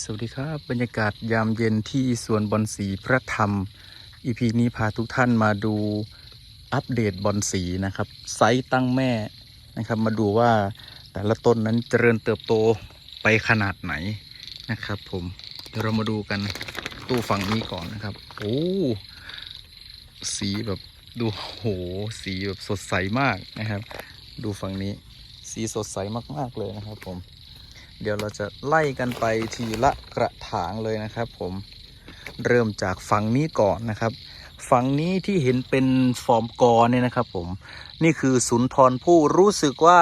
สวัสดีครับบรรยากาศยามเย็นที่สวนบอนสีพระธรรม อีพีนี้พาทุกท่านมาดูอัปเดตบอนสีนะครับ ไซส์ตั้งแม่นะครับ มาดูว่าแต่ละต้นนั้นเจริญเติบโตไปขนาดไหนนะครับ ผมเดี๋ยวเรามาดูกันตู้ฝั่งนี้ก่อนนะครับ โอ้สีแบบดูโหสีแบบสดใสมากนะครับ ดูฝั่งนี้สีสดใสมากๆเลยนะครับ ผม เดี๋ยวเราจะไล่กันไปทีละกระถางเลยนะครับ ผมเริ่มจากฝั่งนี้ก่อนนะครับฝั่งนี้ที่เห็นเป็นฟอร์มกอเนี่ยนะครับ ผมนี่คือสุนทรผู้รู้สึกว่า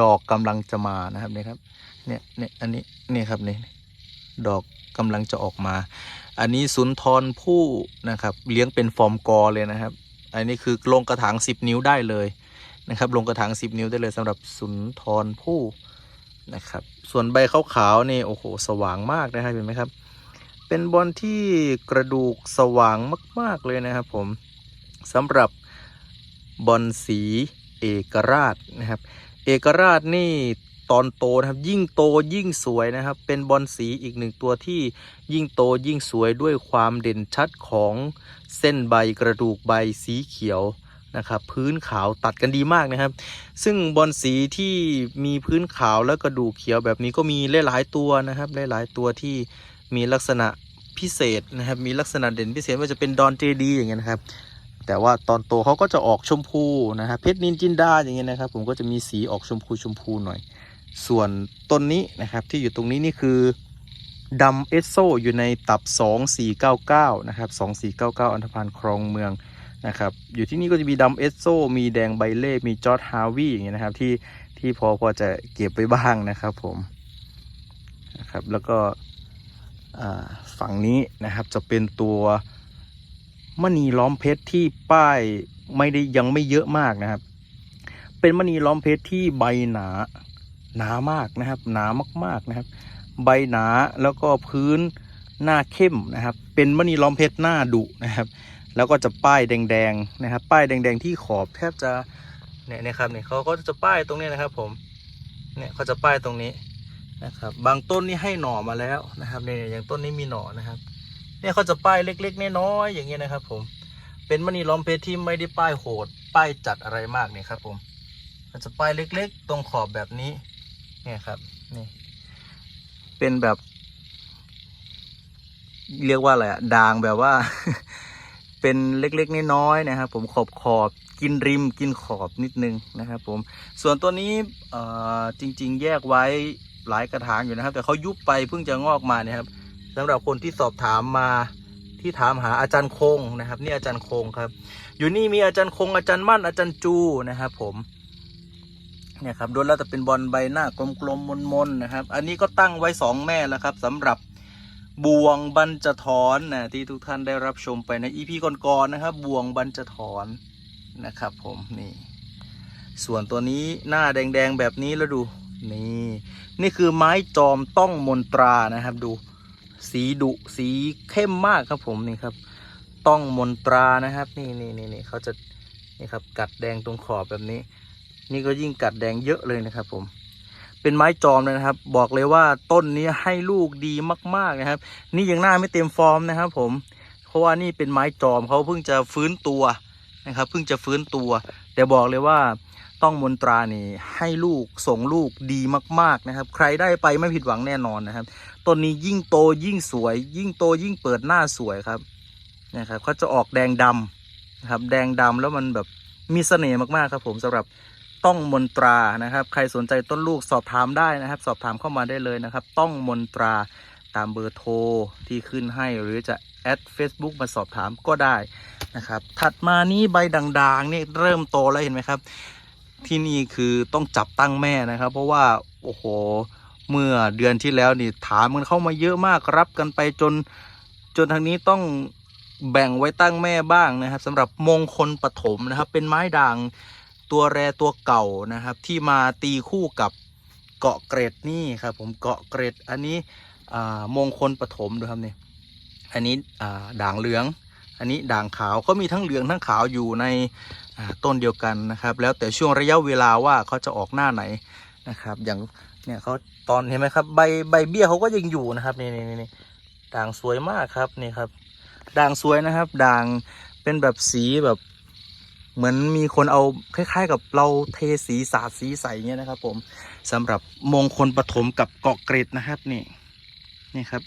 ดอกกำลังจะมานะครับเนี่ยครับเนี่ยเนี่ยอันนี้นี่ครับนี่ดอกกำลังจะออกมา อันนี้สุนทรผู้นะครับ เลี้ยงเป็นฟอร์มกอเลยนะครับ อันนี้คือลงกระถาง 10 นิ้วได้เลยนะครับ ลงกระถาง 10 นิ้วได้เลยสำหรับสุนทรผู้ นะครับ ส่วนใบขาวๆนี่โอ้โหสว่างมากนะครับเห็นไหมครับ เป็นบอลที่กระดูกสว่างมาก ๆเลยนะครับผมสำหรับบอลสีเอกราชนะครับ เอกราชนี่ตอนโตนะครับยิ่งโตยิ่งสวยนะครับ เป็นบอลสีอีกหนึ่งตัวที่ยิ่งโตยิ่งสวยด้วยความเด่นชัดของเส้นใบกระดูกใบสีเขียว นะครับพื้นขาวตัดกันดีมากนะครับ ซึ่งบอลสีที่มีพื้นขาวและกระดูกเขียวแบบนี้ก็มีหลายๆตัวนะครับหลายๆตัวที่มีลักษณะพิเศษนะครับมีลักษณะเด่นพิเศษว่าจะเป็นดอนเจดีอย่างเงี้ยนะครับ แต่ว่าตอนโตเขาก็จะออกชมพูนะครับเพชรนินจินดาอย่างเงี้ยนะครับ ผมก็จะมีสีออกชมพูชมพูหน่อย ส่วนต้นนี้นะครับที่อยู่ตรงนี้นี่คือดำเอสโซอยู่ในตับ 2499 นะครับ 2499 อันธพาลครองเมือง นะครับ อยู่ที่นี่ก็จะมีดำเอสโซ มีแดงใบเล่มีจอร์ดฮาวีอย่างเงี้ยนะครับที่ที่พอพอจะเก็บไว้บ้างนะครับผมนะครับแล้วก็ฝั่งนี้นะครับจะเป็นตัวมณีล้อมเพชรที่ป้ายไม่ได้ยังไม่เยอะมากนะครับ เป็นมณีล้อมเพชรที่ใบหนาหนามากนะครับ หนามากๆนะครับ ใบหนาแล้วก็พื้นหน้าเข้มนะครับ เป็นมณีล้อมเพชรหน้าดุนะครับ แล้วก็จะป้ายแดงๆนะครับ ป้ายแดง ๆ ที่ขอบแทบจะเนี่ยนะครับเนี่ยเขาก็จะป้ายตรงนี้นะครับ ผมเนี่ยเขาจะป้ายตรงนี้นะครับ บางต้นนี่ให้หน่อมาแล้วนะครับเนี่ยอย่างต้นนี้มีหน่อนะครับ เนี่ยเขาจะป้ายเล็กๆน้อยๆอย่างเงี้ยนะครับ ผมเป็นมณีล้อมเพชรที่ไม่ได้ป้ายโหด ป้ายจัดอะไรมากเนี่ยครับ ผมมันจะป้ายเล็ก ๆ ตรงขอบแบบนี้ เนี่ยครับนี่เป็นแบบ เรียกว่าอะไรอะด่างแบบว่า เป็นเล็กๆน้อยๆนะครับ ผมขอบขอบกินริมกินขอบนิดนึงนะครับ ผมส่วนตัวนี้จริง ๆ แยกไว้หลายกระถางอยู่นะครับ แต่เขายุบไปเพิ่งจะงอกมาเนี่ยครับสำหรับคนที่สอบถามมาที่ถามหาอาจารย์คงนะครับ นี่อาจารย์คงครับ อยู่นี่มีอาจารย์คงอาจารย์มั่นอาจารย์จูนะครับ ผมเนี่ยครับโดนแล้วแต่เป็นบอลใบหน้ากลมๆมนๆนะครับ อันนี้ก็ตั้งไว้สองแม่แล้วครับสำหรับ บ่วงบรรจถอนนะที่ทุกท่านได้รับชมไปในอีพีก่อนๆนะครับบ่วงบรรจถอนนะครับผมนี่ส่วนตัวนี้หน้าแดงๆแบบนี้แล้วดูนี่นี่คือไม้จอมต้องมนตรานะครับดูสีดุสีเข้มมากครับผมนี่ครับ ต้องมนตรานะครับ นี่นี่นี่นี่เขาจะนี่ครับกัดแดงตรงขอบแบบนี้ นี่ก็ยิ่งกัดแดงเยอะเลยนะครับผม เป็นไม้จอมเลยนะครับ บอกเลยว่าต้นนี้ให้ลูกดีมาก ๆนะครับ นี่ยังหน้าไม่เต็มฟอร์มนะครับ ผม เพราะว่านี่เป็นไม้จอมเขาเพิ่งจะฟื้นตัวนะครับ เพิ่งจะฟื้นตัว แต่บอกเลยว่าต้องมนตรานี่ให้ลูกส่งลูกดีมาก ๆนะครับ ใครได้ไปไม่ผิดหวังแน่นอนนะครับต้นนี้ยิ่งโตยิ่งสวย ยิ่งโตยิ่งเปิดหน้าสวยครับนะครับเขาจะออกแดงดำนะครับแดงดำแล้วมันแบบมีเสน่ห์มากๆครับผมสำหรับ ต้องมนตรานะครับ ใครสนใจต้นลูกสอบถามได้นะครับ สอบถามเข้ามาได้เลยนะครับ ต้องมนตราตามเบอร์โทรที่ขึ้นให้หรือจะแอด Facebook มาสอบถามก็ได้นะครับ ถัดมานี้ใบด่างๆนี่เริ่มโตแล้วเห็นไหมครับ ที่นี่คือต้องจับตั้งแม่นะครับ เพราะว่าโอ้โหเมื่อเดือนที่แล้วนี่ถามกันเข้ามาเยอะมากรับกันไปจน จนทางนี้ต้องแบ่งไว้ตั้งแม่บ้างนะครับสำหรับมงคลปฐมนะครับ เป็นไม้ด่าง ตัวแรตัวเก่านะครับ ที่มาตีคู่กับเกาะเกรดนี่ครับผมเกาะเกรดอันนี้มงคลปฐมดูครับเนี่ยอันนี้ด่างเหลือง อันนี้ด่างขาวก็มีทั้งเหลืองทั้งขาวอยู่ในต้นเดียวกันนะครับ แล้วแต่ช่วงระยะเวลาว่าเขาจะออกหน้าไหนนะครับ อย่างเนี่ยเขาตอนเห็นไหมครับใบใบเบี้ยเขาก็ยังอยู่นะครับนี่นี่นี่ด่างสวยมากครับนี่ครับด่างสวยนะครับด่างเป็นแบบสีแบบ เหมือนมีคนเอาคล้าย ๆ กับเราเทสีสาดสีใสเงี้ยนะครับ ผมสำหรับมงคลปฐมกับเกาะเกร็ดนะครับนี่นี่ครับ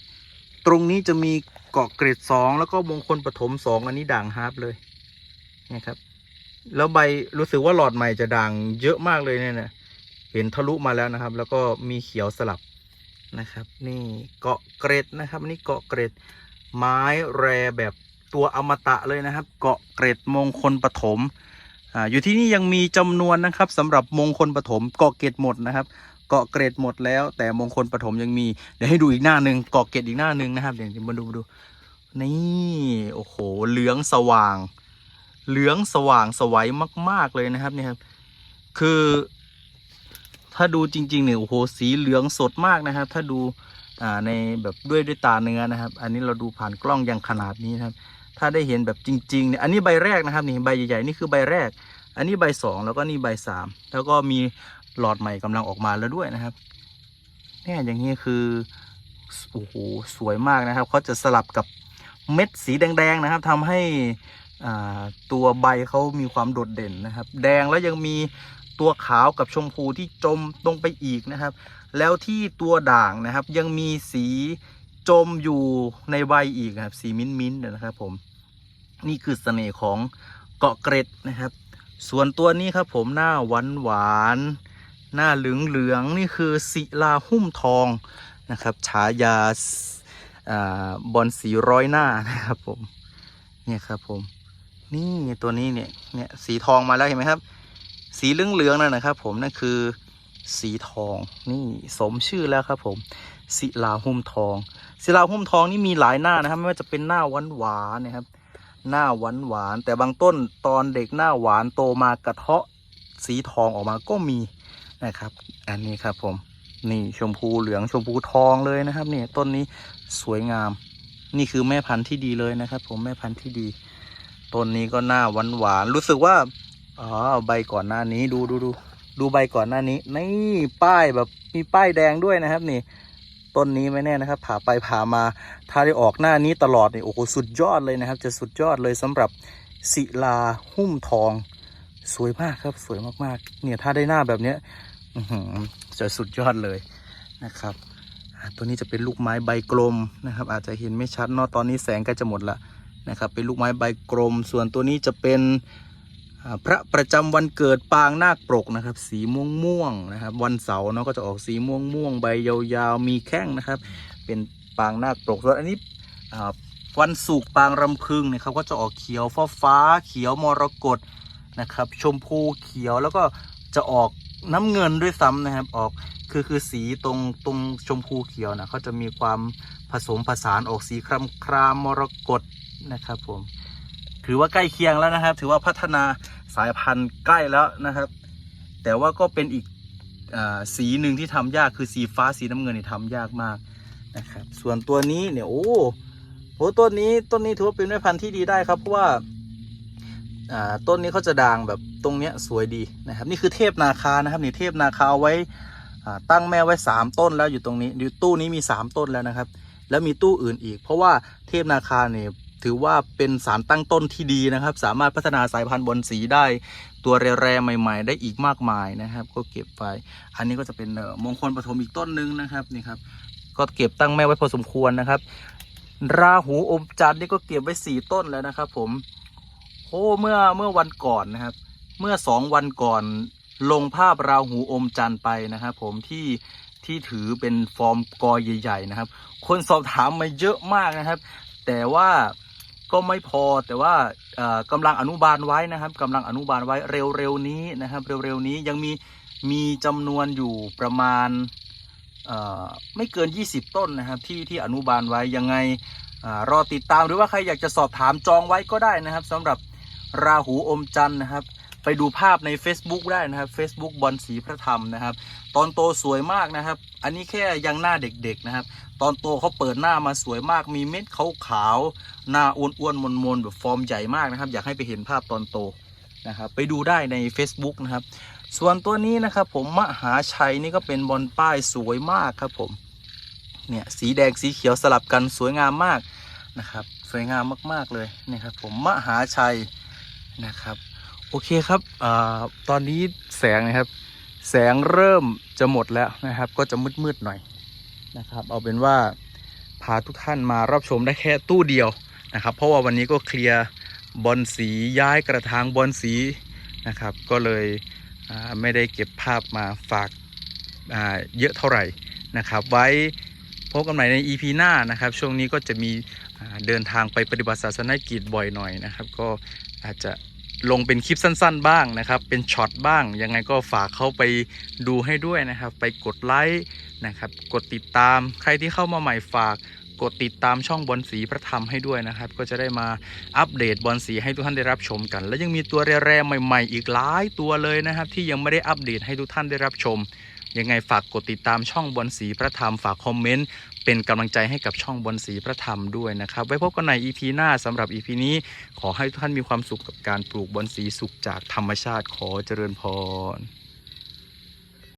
ตรงนี้จะมีเกาะเกร็ดสองแล้วก็มงคลปฐมสองอันนี้ด่างฮาร์ปเลยนี่ครับ แล้วใบรู้สึกว่าหลอดใหม่จะด่างเยอะมากเลยเนี่ยนะเห็นทะลุมาแล้วนะครับ แล้วก็มีเขียวสลับนะครับ นี่เกาะเกร็ดนะครับนนี่เกาะเกร็ดไม้แรแบบ ตัวอมตะเลยนะครับ เกาะเกร็ดมงคลปฐมอ่าอยู่ที่นี่ยังมีจำนวนนะครับสำหรับมงคลปฐมเกาะเกร็ดหมดนะครับ เกาะเกร็ดหมดแล้ว แต่มงคลปฐมยังมีเดี๋ยวให้ดูอีกหน้าหนึ่งเกาะเกร็ดอีกหน้าหนึ่งนะครับเดี๋ยวมาดูมาดูนี่โอ้โหเหลืองสว่าง เหลืองสว่างสวัยมาก ๆเลยนะครับเนี่ยครับคือถ้าดูจริงๆเนี่ยโอ้โหสีเหลืองสดมากนะครับ ถ้าดู ในแบบด้วยด้วยตาเนื้อนะครับ อันนี้เราดูผ่านกล้องอยังขนาดนี้นะครับ ถ้าได้เห็นแบบจริงๆเนี่ยอันนี้ใบแรกนะครับนี่ใบใหญ่ๆนี่คือใบแรก อันนี้ใบสองแล้วก็นี่ใบสามแล้วก็มีหลอดใหม่กำลังออกมาแล้วด้วยนะครับเนี่ยอย่างนี้คือโอ้โหสวยมากนะครับเขาจะสลับกับเม็ดสีแดงๆนะครับทำให้ตัวใบเขามีความโดดเด่นนะครับ แดงแล้วยังมีตัวขาวกับชมพูที่จมลงไปอีกนะครับ แล้วที่ตัวด่างนะครับยังมีสีจมอยู่ในใบอีกนะครับสีมิ้นมิ้นท์ๆนะครับผมนี่คือเสน่ห์ของเกาะเกร็ดนะครับ ส่วนตัวนี้ครับผมหน้าหวานหวานหน้าเหลืองเหลืองนี่คือศิลาหุ้มทองนะครับฉายาอบอลสีร้อยหน้านะครับผมเนี่ยครับผมนี่ตัวนี้เนี่ยเนี่ยสีทองมาแล้วเห็นไหมครับ สีเหลืองเหลืองนั่นนะครับ ผมนั่นคือ สีทองนี่สมชื่อแล้วครับผมศิลาหุ้มทอง ศิลาหุ้มทองนี่มีหลายหน้านะครับ ไม่ว่าจะเป็นหน้าหวานหวานนะครับ หน้าหวานหวานแต่บางต้นตอนเด็กหน้าหวานโตมากระเทาะสีทองออกมาก็มีนะครับ อันนี้ครับผมนี่ชมพูเหลืองชมพูทองเลยนะครับนี่ต้นนี้สวยงาม นี่คือแม่พันธุ์ที่ดีเลยนะครับ ผมแม่พันธุ์ที่ดีต้นนี้ก็หน้าหวานหวานรู้สึกว่าอ๋อใบก่อนหน้านี้ดูดูดู ดูใบก่อนหน้านี้ นี่ป้ายแบบมีป้ายแดงด้วยนะครับ นี่ ต้นนี้ไม่แน่นะครับ ผ่าไปผ่ามา ถ้าได้ออกหน้านี้ตลอดนี่โอ้โหสุดยอดเลยนะครับ จะสุดยอดเลยสำหรับศิลาหุ้มทอง สวยมากครับ สวยมากๆ เนี่ยถ้าได้หน้าแบบเนี้ยอืจะสุดยอดเลยนะครับ ตัวนี้จะเป็นลูกไม้ใบกลมนะครับ อาจจะเห็นไม่ชัดเนาะตอนนี้แสงใกล้จะหมดละนะครับ เป็นลูกไม้ใบกลม ส่วนตัวนี้จะเป็น พระประจำวันเกิดปางนาคปรกนะครับ สีม่วงม่วงนะครับ วันเสาร์เนาะก็จะออกสีม่วงม่วงใบยาวๆมีแข้งนะครับ เป็นปางนาคปรกส่วนอันนี้วันศุกร์ปางรำพึงเนี่ยเขาก็จะออกเขียวฟ้าฟ้าเขียวมรกตนะครับ ชมพูเขียวแล้วก็จะออกน้ำเงินด้วยซ้ำนะครับออกคือคือสีตรงตรงชมพูเขียวนะเขาจะมีความผสมผสานออกสีครามครามมรกตนะครับผม ถือว่าใกล้เคียงแล้วนะครับ ถือว่าพัฒนาสายพันธุ์ใกล้แล้วนะครับ แต่ว่าก็เป็นอีกอสีหนึ่งที่ทำยากคือสีฟ้าสีน้ำเงินนี่ทำยากมากนะครับ ส่วนตัวนี้เนี่ยโอ้โหต้นนี้ต้นนี้ถือว่าเป็นแม่พันธุ์ที่ดีได้ครับเพราะว่าต้นนี้เขาจะด่างแบบตรงเนี้ยสวยดีนะครับ นี่คือเทพนาคานะครับนี่เทพนาคาเอาไว้ตั้งแม่ไว้สามต้นแล้วอยู่ตรงนี้อยู่ตู้นี้มีสามต้นแล้วนะครับ แล้วมีตู้อื่นอีก เพราะว่าเทพนาคาเนี่ย ถือว่าเป็นสารตั้งต้นที่ดีนะครับ สามารถพัฒนาสายพันธุ์บอลสีได้ตัวแร่ๆใหม่ ๆ ได้อีกมากมายนะครับ ก็เก็บไป อันนี้ก็จะเป็นเอ่มงคลปฐมอีกต้นหนึงนะครับนี่ครับก็เก็บตั้งแม่ไว้พอสมควรนะครับ ราหูอมจันทร์นี่ก็เก็บไว้สี่ต้นแล้วนะครับ ผมโอ้เมื่อเมื่อวันก่อนนะครับ เมื่อสองวันก่อนลงภาพราหูอมจันทร์ไปนะครับ ผมที่ที่ถือเป็นฟอร์มกอใหญ่ ๆ นะครับ คนสอบถามมาเยอะมากนะครับ แต่ว่า ก็ไม่พอแต่ว่าเอ่อกำลังอนุบาลไว้นะครับกำลังอนุบาลไว้เร็วๆนี้นะครับ เร็วๆนี้ยังมีมีจำนวนอยู่ประมาณไม่เกิน 20 ต้นนะครับ ที่ที่อนุบาลไว้ยังไงอรอติดตามหรือว่าใครอยากจะสอบถามจองไว้ก็ได้นะครับสำหรับราหูอมจันทร์นะครับ ไปดูภาพใน Facebook ได้นะครับ Facebook บอลสีพระธรรมนะครับ ตอนโตสวยมากนะครับ อันนี้แค่ยังหน้าเด็กๆนะครับ ตอนโตเขาเปิดหน้ามาสวยมาก มีเม็ดขาวๆหน้าอ้วนๆมนๆแบบฟอร์มใหญ่มากนะครับ อยากให้ไปเห็นภาพตอนโตนะครับ ไปดูได้ใน Facebook นะครับ ส่วนตัวนี้นะครับ ผมมหาชัยนี่ก็เป็นบอลป้ายสวยมากครับผมเนี่ยสีแดงสีเขียวสลับกันสวยงามมากนะครับ สวยงามมากๆเลยนี่ครับ ผมมหาชัยนะครับ โอเคครับอตอนนี้แสงนะครับ แสงเริ่มจะหมดแล้วนะครับ ก็จะมืดๆหน่อยนะครับ เอาเป็นว่าพาทุกท่านมารับชมได้แค่ตู้เดียวนะครับ เพราะว่าวันนี้ก็เคลียร์บอลสีย้ายกระถางบอลสีนะครับ ก็เลยไม่ได้เก็บภาพมาฝากาเยอะเท่าไหร่นะครับ ไว้พบกันใหม่ใน EP หน้านะครับ ช่วงนี้ก็จะมีเดินทางไปปฏิบัติศาสนกิจบ่อยหน่อยนะครับ ก็อาจจะ ลงเป็นคลิปสั้น ๆ บ้างนะครับ เป็นช็อตบ้าง ยังไงก็ฝากเข้าไปดูให้ด้วยนะครับ ไปกดไลค์นะครับ กดติดตาม ใครที่เข้ามาใหม่ฝากกดติดตามช่องบอลสีพระธรรมให้ด้วยนะครับ ก็จะได้มาอัปเดตบอลสีให้ทุกท่านได้รับชมกัน และยังมีตัวแร่ๆใหม่ ๆ อีกหลายตัวเลยนะครับ ที่ยังไม่ได้อัปเดตให้ทุกท่านได้รับชม ยังไงฝากกดติดตามช่องบอลสีพระธรรมฝากคอมเมนต์เป็นกำลังใจให้กับช่องบอลสีพระธรรมด้วยนะครับ ไว้พบกันใน EP หน้าสำหรับ EP นี้ขอให้ทุกท่านมีความสุขกับการปลูกบอนสีสุขจากธรรมชาติขอเจริญพร